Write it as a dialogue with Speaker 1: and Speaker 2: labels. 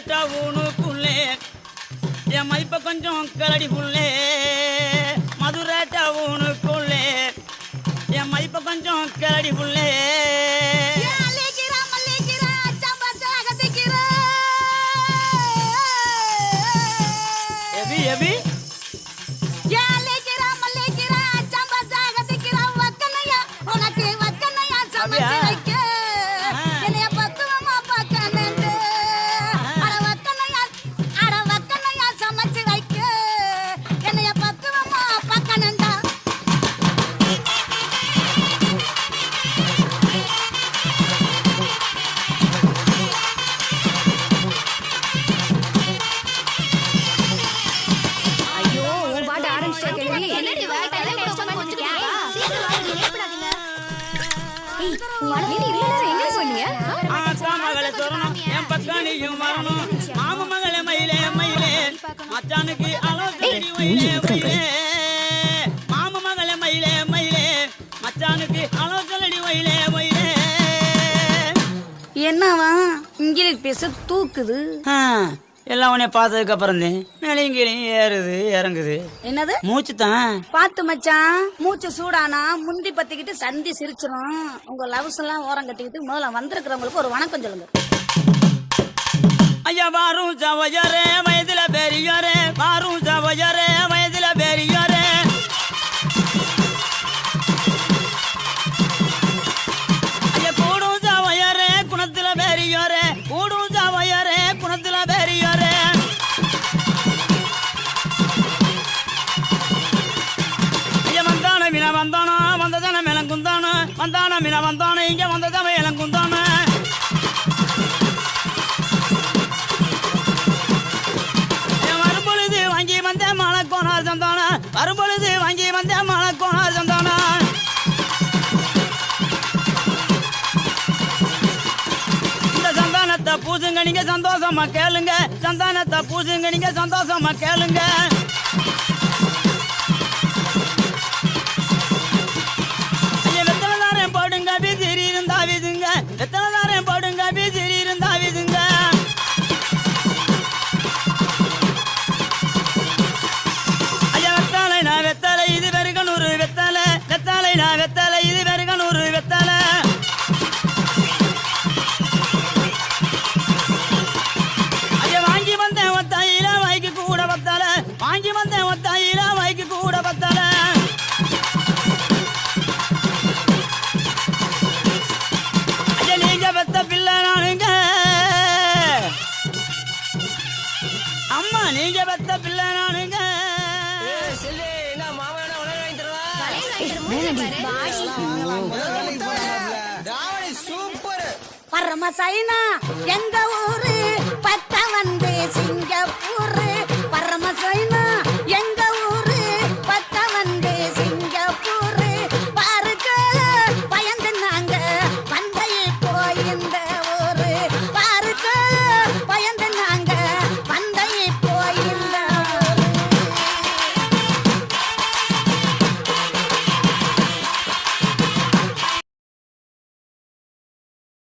Speaker 1: கலட்டா ஊனுக்குள்ளே என் மதிப்பை கொஞ்சம் கலடி புள்ளே மதுராட்டா ஊனுக்குள்ளே என் மதிப்பை கொஞ்சம் கலடி புள்ளே மச்சானுக்கு மயிலே மாம மகளே மயிலே மயிலே. மச்சானுக்கு அலோசனை மயிலே மயிலே.
Speaker 2: என்னவா? இங்கிலீஷ் பேச தூக்குது.
Speaker 1: எல்லாம் உன்னை பார்த்ததுக்கு அப்புறம் மேலையும் கீழையும் ஏறுது இறங்குது.
Speaker 2: என்னது?
Speaker 1: மூச்சு தான்
Speaker 2: பாத்து மச்சான் மூச்சு சூடானா முந்தி பத்திக்கிட்டு சந்தி சிரிச்சிரும். உங்க லவ்ஸ் எல்லாம் ஓரம் கட்டிக்கிட்டு முதல்ல வந்திருக்கிறவங்களுக்கு ஒரு வணக்கம் சொல்லுங்க.
Speaker 1: ஐயா வாரும் சவையரே வயதுல பெரியாரே வாரும் மீன வந்தானே இங்க வந்ததான இளங்குந்தானு. என் வரும்பொழுது வாங்கி வந்த மலக்கோனார் சந்தான வரும்பொழுது வாங்கி வந்த மலக்கோனார் சந்தான இந்த சந்தானத்தை பூசுங்க நீங்க சந்தோஷமா கேளுங்க. சந்தானத்தை பூசுங்க நீங்க சந்தோஷமா கேளுங்க. வெத்தாலை நான் வெத்தாலை இது வெறுகனூறு வெத்தலை. ஐயா வாங்கி வந்தேன் ஒத்தாயில வாய்க்கு கூட பத்தால வாங்கி வந்தேன் ஒத்தாயில வாய்க்கு கூட பத்தால நீங்க பெத்த
Speaker 2: பரம சைனா. எங்க